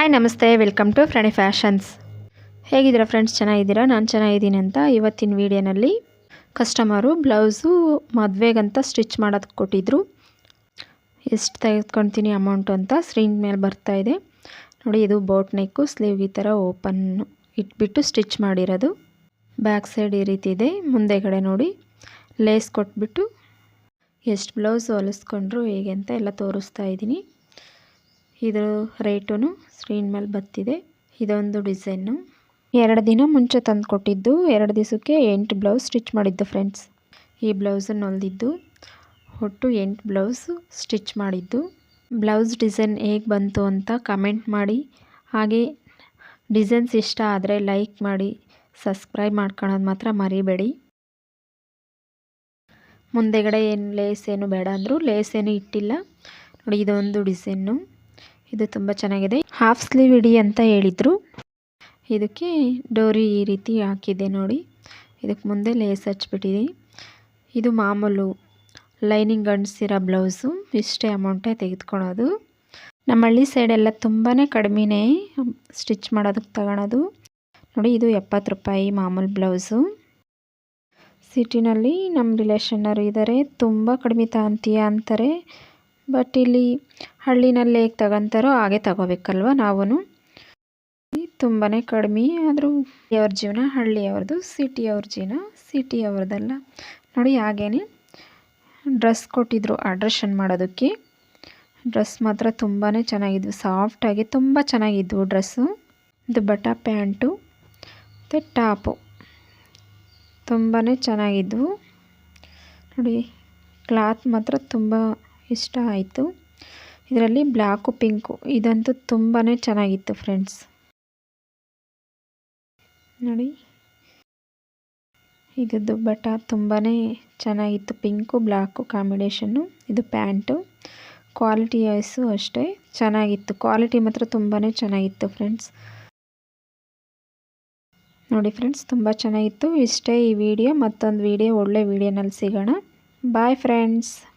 Hi ನಮಸ್ತೆ. Welcome to ಫ್ರಣಿ fashions ಹೇಗಿದ್ದೀರಾ friends ಚೆನ್ನಾಗಿದ್ದೀರಾ? ನಾನು ಚೆನ್ನಾಗಿದ್ದೀನಿ ಅಂತ ಇವತ್ತಿನ ವೀಡಿಯೋನಲ್ಲಿ ಕಸ್ಟಮರು ಬ್ಲೌಸು ಮದುವೆಗಂತ ಸ್ಟಿಚ್ ಮಾಡೋದಕ್ಕೆ ಕೊಟ್ಟಿದ್ದರು ಎಷ್ಟು ತೆಗೆದುಕೊಳ್ತೀನಿ ಅಮೌಂಟು ಅಂತ ಸ್ಕ್ರೀನ್ ಮೇಲೆ ಬರ್ತಾ ಇದೆ. ನೋಡಿ, ಇದು ಬೋಟ್ ನೆಕ್ಕು ಸ್ಲೀವ್ ಈ ಥರ ಓಪನ್ ಇಟ್ಬಿಟ್ಟು ಸ್ಟಿಚ್ ಮಾಡಿರೋದು. ಬ್ಯಾಕ್ ಸೈಡ್ ಈ ರೀತಿ ಇದೆ. ಮುಂದೆಗಡೆ ನೋಡಿ ಲೇಸ್ ಕೊಟ್ಬಿಟ್ಟು ಎಷ್ಟು ಬ್ಲೌಸ್ ಹೊಲಿಸ್ಕೊಂಡ್ರು ಹೇಗೆ ಅಂತ ಎಲ್ಲ ತೋರಿಸ್ತಾ ಇದ್ದೀನಿ. ಇದು ರೇಟು ಸ್ಕ್ರೀನ್ ಮೇಲೆ ಬತ್ತಿದೆ ಇದೊಂದು ಡಿಸೈನು ಎರಡು ದಿನ ಮುಂಚೆ ತಂದು ಕೊಟ್ಟಿದ್ದು ಎರಡು ದಿವಸಕ್ಕೆ ಎಂಟು ಬ್ಲೌಸ್ ಸ್ಟಿಚ್ ಮಾಡಿದ್ದು ಫ್ರೆಂಡ್ಸ್ ಈ ಬ್ಲೌಸನ್ನು ಹೊಲ್ದಿದ್ದು, ಒಟ್ಟು ಎಂಟು ಬ್ಲೌಸ್ ಸ್ಟಿಚ್ ಮಾಡಿದ್ದು. ಬ್ಲೌಸ್ ಡಿಸೈನ್ ಹೇಗೆ ಬಂತು ಅಂತ ಕಮೆಂಟ್ ಮಾಡಿ. ಹಾಗೆ ಡಿಸೈನ್ಸ್ ಇಷ್ಟ ಆದರೆ ಲೈಕ್ ಮಾಡಿ ಸಬ್ಸ್ಕ್ರೈಬ್ ಮಾಡ್ಕೊಳೋದು ಮಾತ್ರ ಮರಿಬೇಡಿ. ಮುಂದೆಗಡೆ ಏನು ಲೇಸ್ ಏನು ಬೇಡ ಅಂದರು ಲೇಸ್ ಏನು ಇಟ್ಟಿಲ್ಲ. ನೋಡಿ, ಇದೊಂದು ಡಿಸೈನು ಇದು ತುಂಬ ಚೆನ್ನಾಗಿದೆ. ಹಾಫ್ ಸ್ಲೀವ್ ಇಡಿ ಅಂತ ಹೇಳಿದರು. ಇದಕ್ಕೆ ಡೋರಿ ಈ ರೀತಿ ಹಾಕಿದೆ ನೋಡಿ. ಇದಕ್ಕೆ ಮುಂದೆ ಲೇಸ್ ಹಚ್ಬಿಟ್ಟಿದೆ. ಇದು ಮಾಮೂಲು ಲೈನಿಂಗ್ ಅಂಟಿಸಿರೋ ಬ್ಲೌಸು. ಇಷ್ಟೇ ಅಮೌಂಟೇ ತೆಗೆದುಕೊಳ್ಳೋದು. ನಮ್ಮ ಹಳ್ಳಿ ಸೈಡೆಲ್ಲ ತುಂಬಾ ಕಡಿಮೆನೇ ಸ್ಟಿಚ್ ಮಾಡೋದಕ್ಕೆ ತಗೊಳೋದು. ನೋಡಿ, ಇದು ಎಪ್ಪತ್ತು ರೂಪಾಯಿ ಮಾಮೂಲು ಬ್ಲೌಸು. ಸಿಟಿನಲ್ಲಿ ನಮ್ಮ ರಿಲೇಷನ್ನರು ಇದ್ದಾರೆ ತುಂಬ ಕಡಿಮೆ ತಗೊಂತೀಯ ಅಂತಾರೆ. ಬಟ್ ಇಲ್ಲಿ ಹಳ್ಳಿನಲ್ಲಿ ಹೇಗೆ ತಗೊಂತಾರೋ ಹಾಗೆ ತಗೋಬೇಕಲ್ವ ನಾವೂ ತುಂಬಾ ಕಡಿಮೆ ಆದರೂ ಅವ್ರ ಜೀವನ ಹಳ್ಳಿಯವ್ರದ್ದು ಸಿಟಿಯವ್ರ ಜೀವನ ಸಿಟಿಯವ್ರದ್ದಲ್ಲ ನೋಡಿ ಹಾಗೇನೆ ಡ್ರೆಸ್ ಕೊಟ್ಟಿದ್ರು ಅಡ್ರೆಷನ್ ಮಾಡೋದಕ್ಕೆ. ಡ್ರೆಸ್ ಮಾತ್ರ ತುಂಬಾ ಚೆನ್ನಾಗಿದ್ವು. ಸಾಫ್ಟಾಗಿ ತುಂಬ ಚೆನ್ನಾಗಿದ್ವು ಡ್ರೆಸ್ಸು. ಬಟ ಪ್ಯಾಂಟು, ಮತ್ತು ಟಾಪು. ತುಂಬಾ ಚೆನ್ನಾಗಿದ್ವು. ನೋಡಿ, ಕ್ಲಾತ್ ಮಾತ್ರ ತುಂಬ ಇಷ್ಟ ಆಯಿತು. ಇದರಲ್ಲಿ ಬ್ಲ್ಯಾಕು ಪಿಂಕು, ಇದಂತೂ ತುಂಬಾ ಚೆನ್ನಾಗಿತ್ತು ಫ್ರೆಂಡ್ಸ್. ನೋಡಿ. ಇದು ದುಬ್ಬಟ್ಟ ತುಂಬಾ ಚೆನ್ನಾಗಿತ್ತು. Pink black combination. ಇದು ಪ್ಯಾಂಟು. ಕ್ವಾಲಿಟಿ ವೈಸು ಅಷ್ಟೇ ಚೆನ್ನಾಗಿತ್ತು. ಕ್ವಾಲಿಟಿ ಮಾತ್ರ ತುಂಬಾ ಚೆನ್ನಾಗಿತ್ತು ಫ್ರೆಂಡ್ಸ್. ನೋಡಿ ಫ್ರೆಂಡ್ಸ್, ತುಂಬ ಚೆನ್ನಾಗಿತ್ತು. ಇಷ್ಟೇ ಈ ವಿಡಿಯೋ. ಮತ್ತೊಂದು ವಿಡಿಯೋ, ಒಳ್ಳೆ ವಿಡಿಯೋನಲ್ಲಿ ಸಿಗೋಣ. Bye friends.